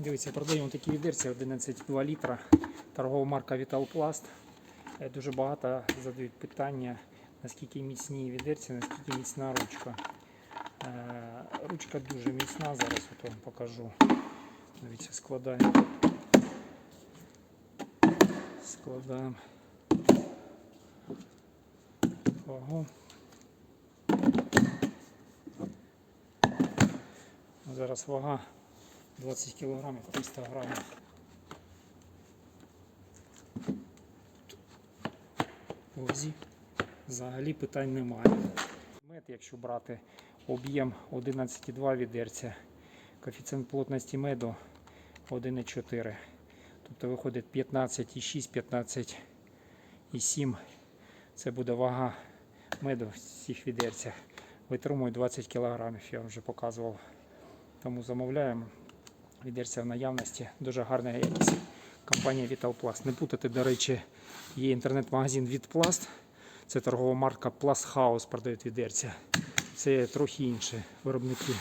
Дивіться, продаємо такі відерці 11,2 літра. Торгова марка Vitalplast. Е, Дуже багато задають питання, наскільки міцні відерці, наскільки міцна ручка. Е, Ручка дуже міцна, зараз от вам покажу. Дивіться, складаємо. Складаємо вагу. Зараз вага 20 кг 300 грамів. Вазі взагалі питань немає. Мед, якщо брати об'єм 11,2 відерця, коефіцієнт плотності меду 1,4. Тобто виходить 15,6, 15,7. Це буде вага меду в цих відерцях. Витримує 20 кг, я вже показував. Тому замовляємо. Відерця в наявності. Дуже гарна якість. Компанія Vitalplast. Не путати, до речі, є інтернет-магазин Vitplast. Це торгова марка Plus House продають відерця. Це трохи інші виробники.